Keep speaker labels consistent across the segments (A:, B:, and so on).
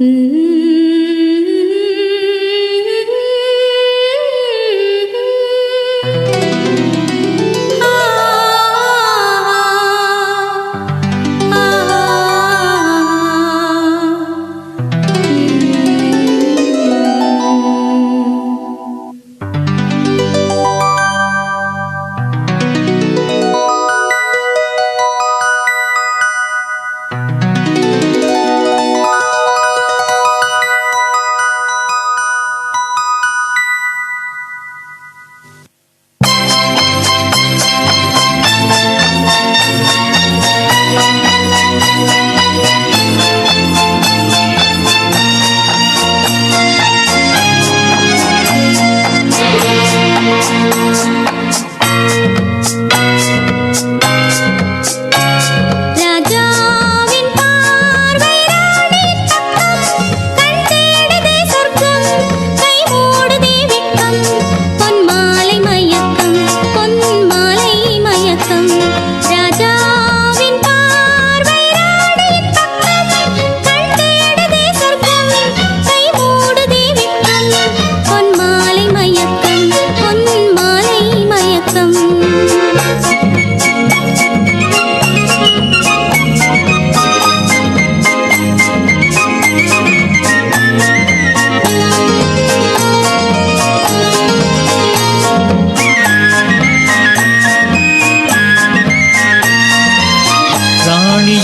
A: Mm-hmm.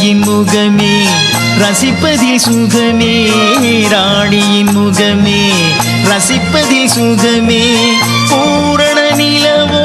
A: ராணியின்
B: முகமே ரசிப்பதில் சுகமே ராணியின் முகமே ரசிப்பதில் சுகமே. பூரண நிலவோ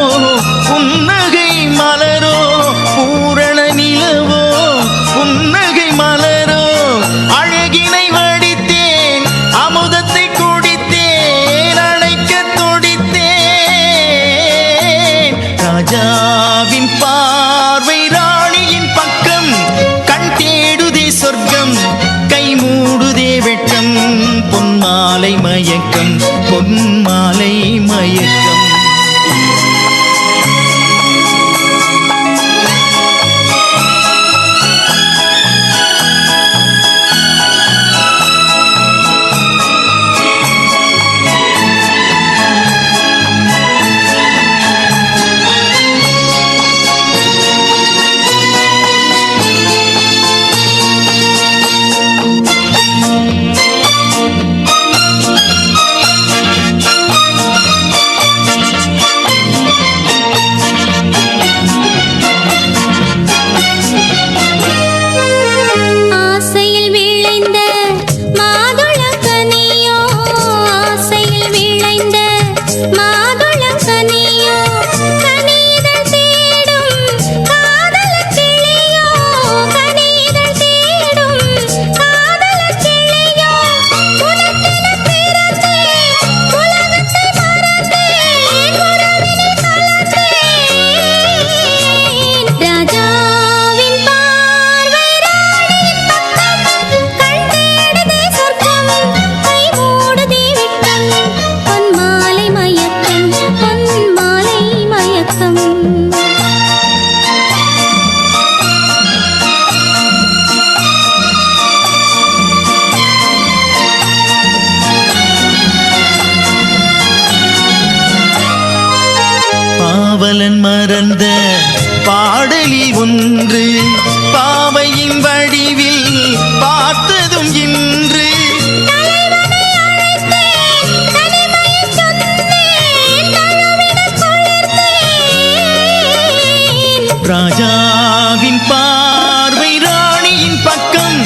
B: ராஜாவின் பார்வை ராணியின் பக்கம்.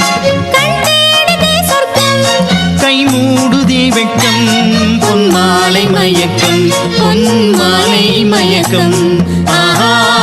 B: கை மூடுதே வெட்கம் பொன்மாலை மயக்கம் பொன்மாலை மயக்கம். ஆஹா.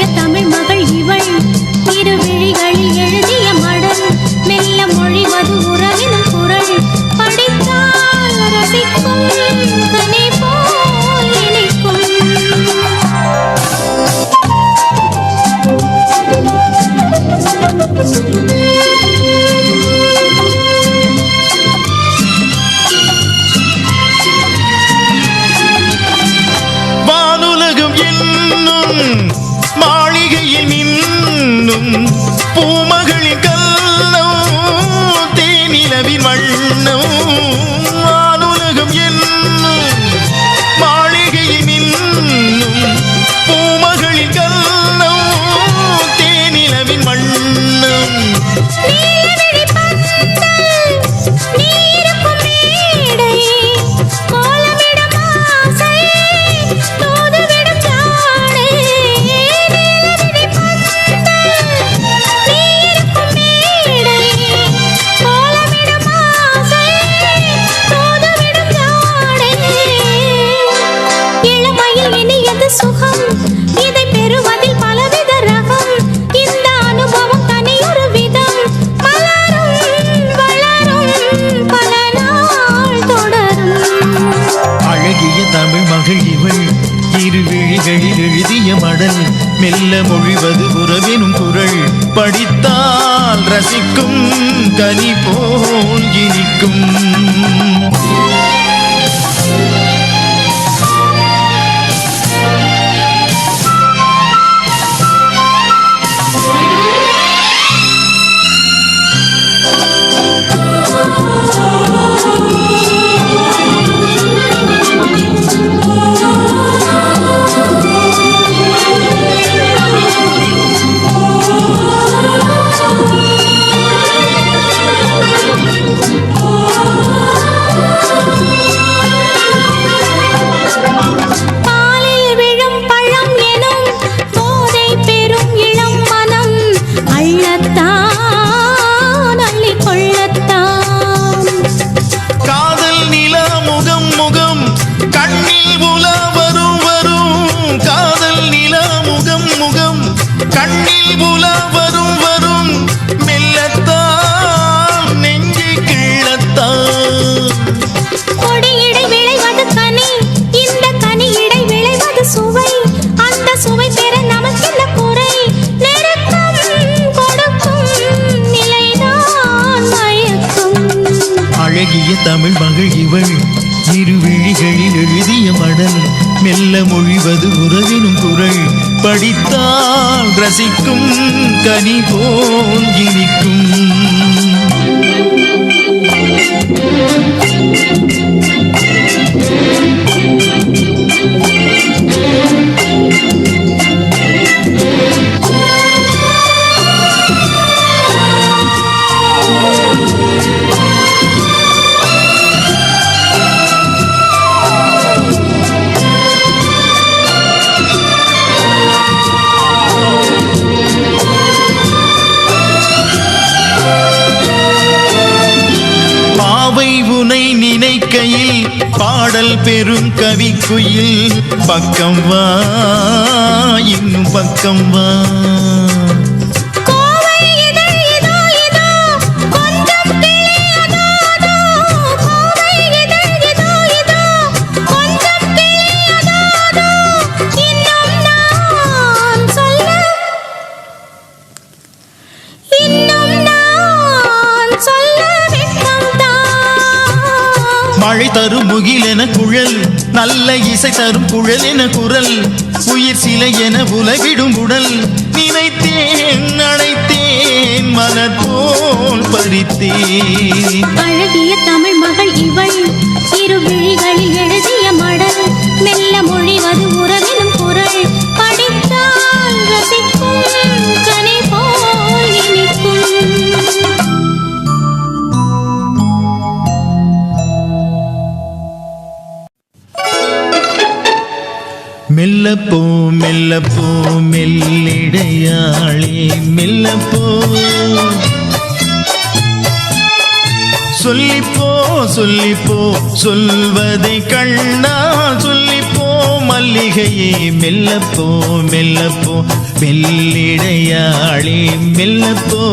A: Música It's me! கனி போல் இனிக்கும்.
B: முகம் முகம் கண்ணில் உலா வரும் வரும் மெல்லத்தான் நெஞ்சு கிள்ளத்தான்.
A: கொடியிடை விளைவது கனி இந்த கனியிடை விளைவது சுவை. அந்த சுவை பெற நமக்கென்ன குறை? நெருக்கம் கொடுக்கும் நிலைதான் மயக்கும்.
B: அழகிய தமிழ் மகள் இவள் இரு விழிகளில் எழுதிய மடல் மெல்ல மொழிவது குரல் படித்தால் ரசிக்கும் கனி போங்கிருக்கும் பெரும் கவிக்குயில் பக்கம் வா இன்னும் பக்கம் வா. தரும் முகில் என குழல். நல்ல இசை தரும் குழல் என குரல். உயிர் சிலை என உலகிடும் உடல். நினைத்தேன் அழைத்தேன் மலர் பறித்தேன்.
A: அழகிய தமிழ் மகள் இவள். இரு விழிகளில் எழுதிய மடல். மெல்ல மொழிவது உறவினும் குரல். படித்தான் ரசிக்கும்
B: மெல்லப்போ மெல்லப்போ மெல்லிடையாளே மெல்லப்போ. சொல்லிப்போ சொல்லிப்போ சொல்வதை கண்ணா சொல்லிப்போ மல்லிகையே மெல்லப்போ மெல்லப்போ மெல்லிடையாளே மெல்லப்போ.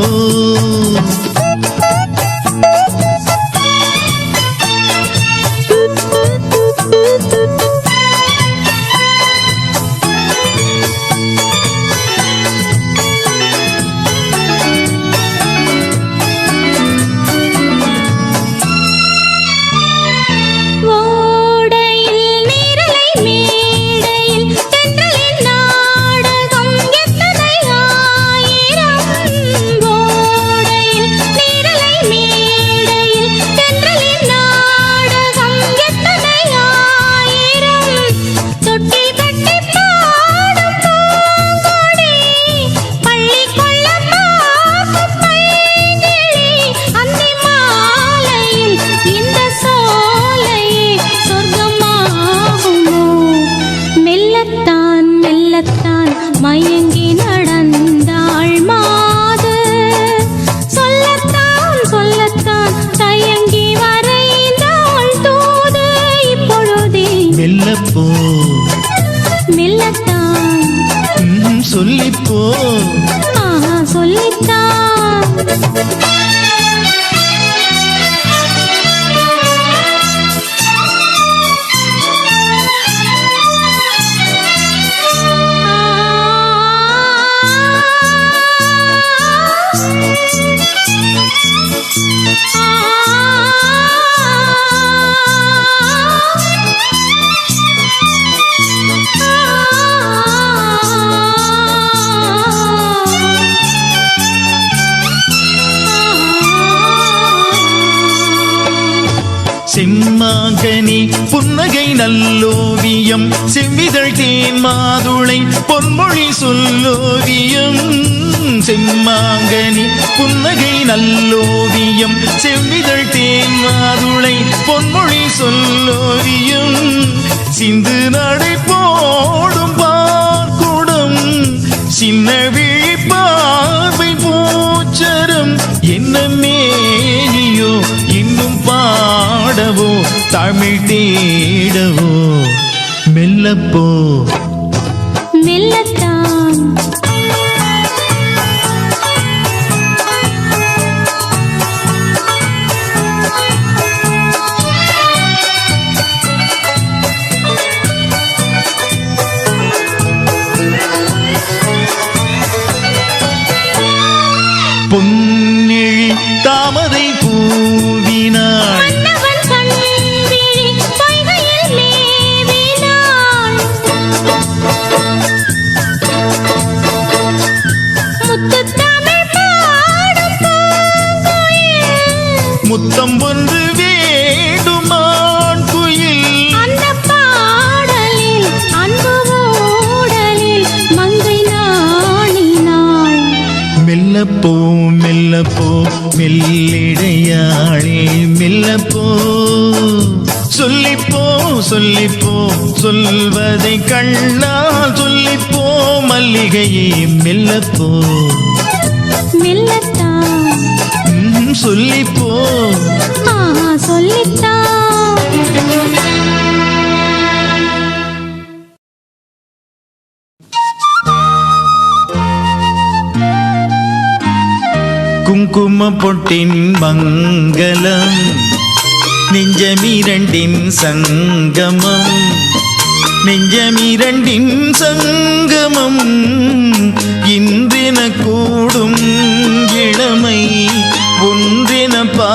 B: மாதுளை பொன்மொழி சொல்லோவியம் செம்மாங்கனி புன்னகை நல்லோவியம் செவ்விதழ் தேன் மாதுளை பொன்மொழி சொல்லோவியம் சிந்து நடை போடும் பார்க்குடம். சின்ன விழி பார்வை பூச்சரம். என்ன மேனியோ இன்னும் பாடவோ தமிழ் தேடவோ. மெல்லப்போ. சொல்லிப்போ சொல்வதை கண்ணால் சொல்லிப்போ மல்லிகையே மெல்லப்போ
A: மெல்லத்தான்.
B: சொல்லிப்போ
A: சொல்லித்தான்.
B: குங்கும பொட்டின் மங்களம். நெஞ்சமிரண்டின் சங்கமம். நெஞ்சமிரண்டின் சங்கமம் இன்றென கூடும் இளமை ஒன்றென பா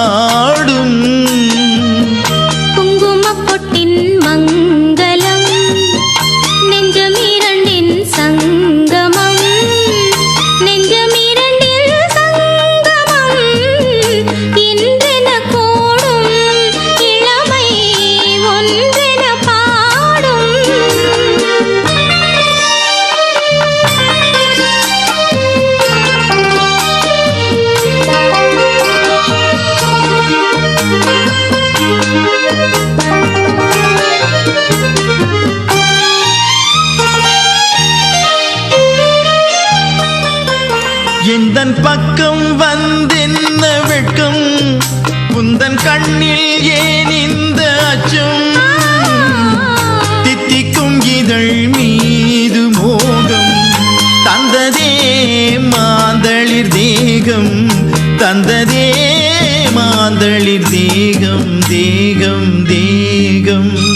B: மாந்தளிர் தேகம் தந்ததே மாந்தளிர் தேகம் தேகம் தேகம்.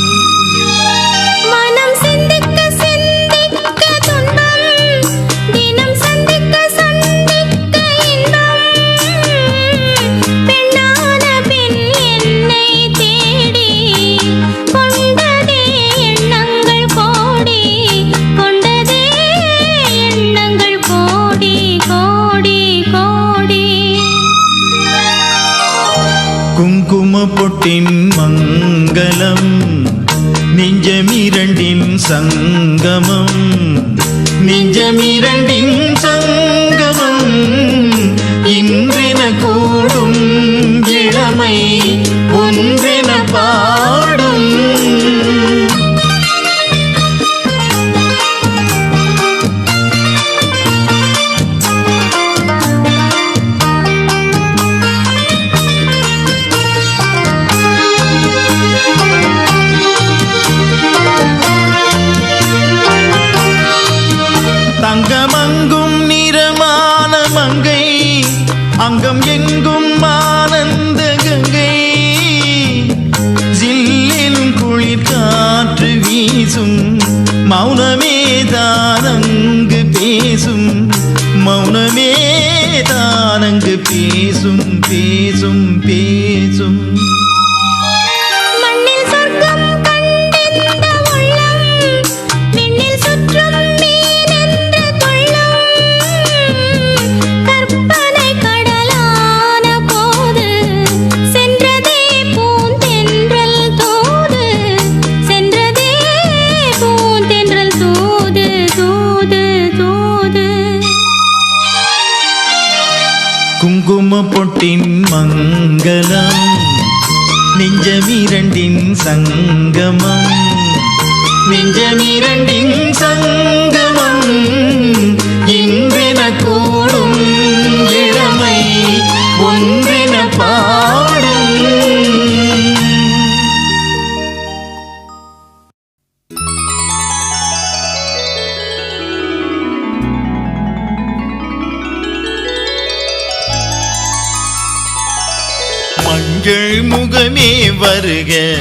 B: மஞ்சள் முகமே வருக.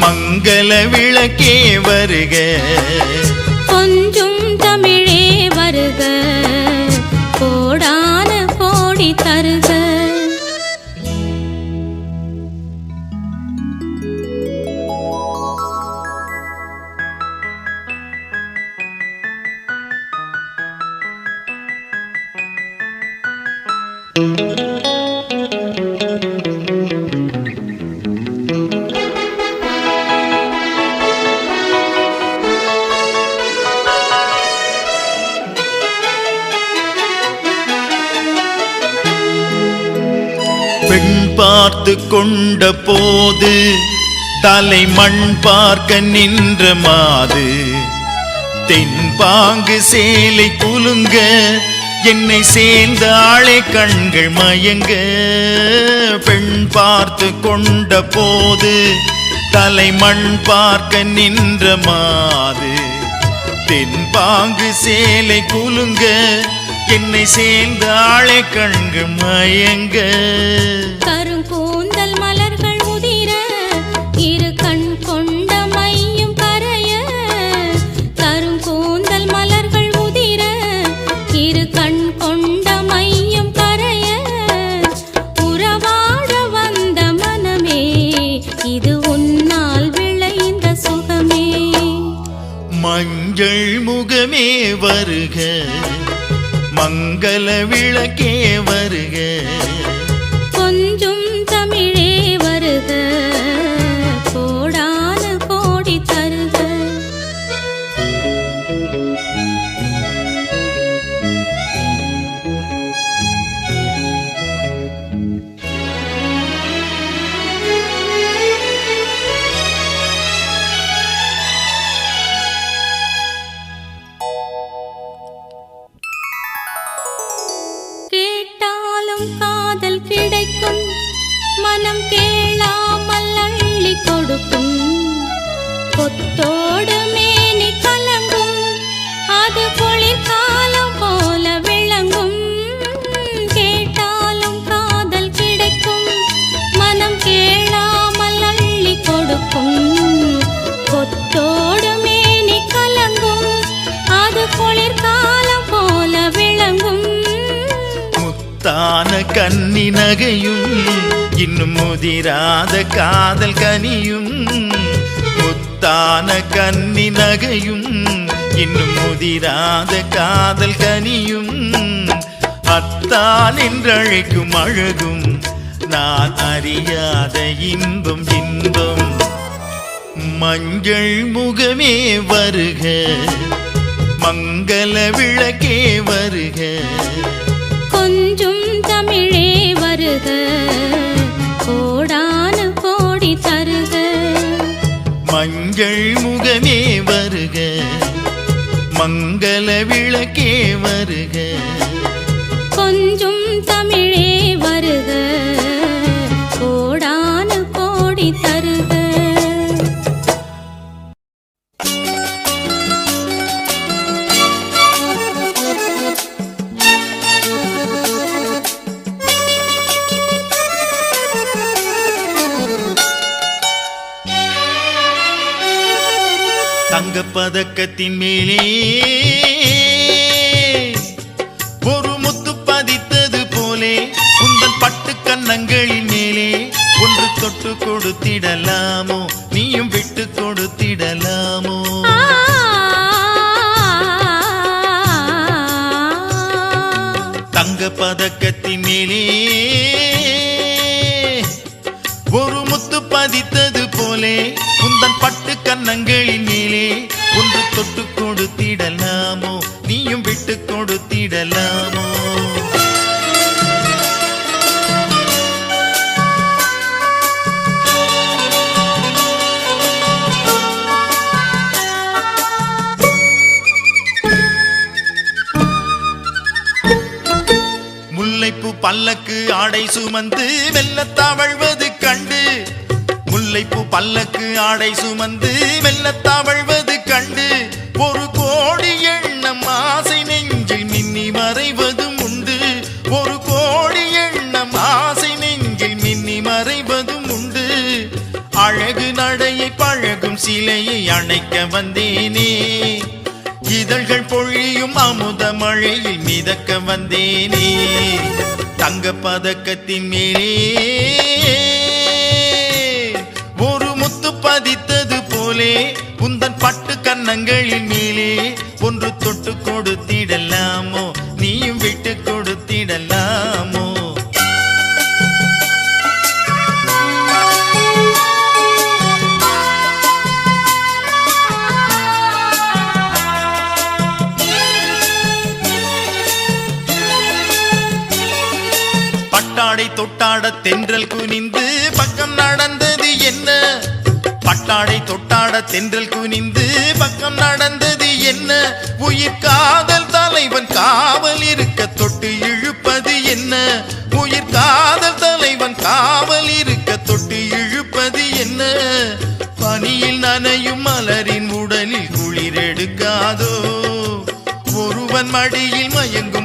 B: மங்கள விளக்கே வருக.
A: கொஞ்சம்
B: பார்த்து கொண்ட போது தலை மண் பார்க்க நின்ற மாது. தென்பாங்கு சேலை குலுங்க என்னை சேர்ந்த ஆளை கண்கள் மயங்க. பெண் பார்த்து கொண்ட போது தலை மண் பார்க்க நின்ற மாது. தென்பாங்கு சேலை குலுங்க என்னை சேர்ந்த ஆளை கண்கள் மயங்க.
A: கருங்கூந்தல் மலர்கள் உதிர இரு கண் கொண்ட மையும் கரைய கருங்கூந்தல் மலர்கள் உதிர இரு கண் கொண்ட மையும் கரைய உறவாட வந்த மனமே இது உன்னால் விளைந்த சுகமே.
B: மஞ்சள் முகமே வருக. மங்கள விளக்கே வருக. கன்னி நகையும் இன்னும் முதிராத காதல் கனியும் முத்தான கன்னி நகையும் இன்னும் முதிராத காதல் கனியும். அத்தான் என்றழைக்கும் அழகும் நான் அறியாத இன்பம் இன்பம். மஞ்சள் முகமே வருக மங்கள விளக்கே வருக.
A: தமிழே வருக. கோடான கோடி தருக.
B: மஞ்சள் முகமே வருக. மங்கள விளக்கே வருக.
A: கொஞ்சம் தமிழே வருக.
B: பதக்கத்தின் மேலே. ஒரு முத்து பதித்தது போலே உந்தன் பட்டு கன்னங்களின் மேலே. ஒன்று தொட்டு கொடுத்திடலாமோ நீயும் விட்டு கொடுத்திடலாமோ? தங்க பதக்கத்தின் மேலே. ஒரு முத்து பதித்தது போலே உந்தன் பட்டு கன்னங்களின் தொட்டு கொடுத்திடலாமோ? நீயும் விட்டு கொடுத்திடலாமோ? முல்லைப்பூ பல்லக்கு ஆடை சுமந்து வெள்ளத்தாவழ்வது கண்டு. முல்லைப்பூ பல்லக்கு ஆடை சுமந்து வெள்ளத்தாவழ்வது சிலையை அணைக்க வந்தேனே. இதழ்கள் பொழியும் அமுத மழையில் மிதக்க வந்தேனே. தங்க பதக்கத்தின் மேலே ஒரு முத்து பதித்தது போலே உந்தன் பட்டு கன்னங்களின் மேலே. ஒன்று தொட்டு கொடுத்திடலாமோ நீயும் விட்டு கொடுத்திடலாமோ? தென்றல் குனிந்து பக்கம் நடந்தது என்ன? பட்டாடை தொட்டாட தென்றல் குனிந்து பக்கம் நடந்தது என்ன? உயிர் காதல் தலைவன் காவல் இருக்க தொட்டு இழுப்பது என்ன? உயிர் காதல் தலைவன் காவல் இருக்க தொட்டு இழுப்பது என்ன? பனியில் நனையும் மலரின் உடலில் குளிர் எடுக்காதோ ஒருவன் மடியில் மயங்கும்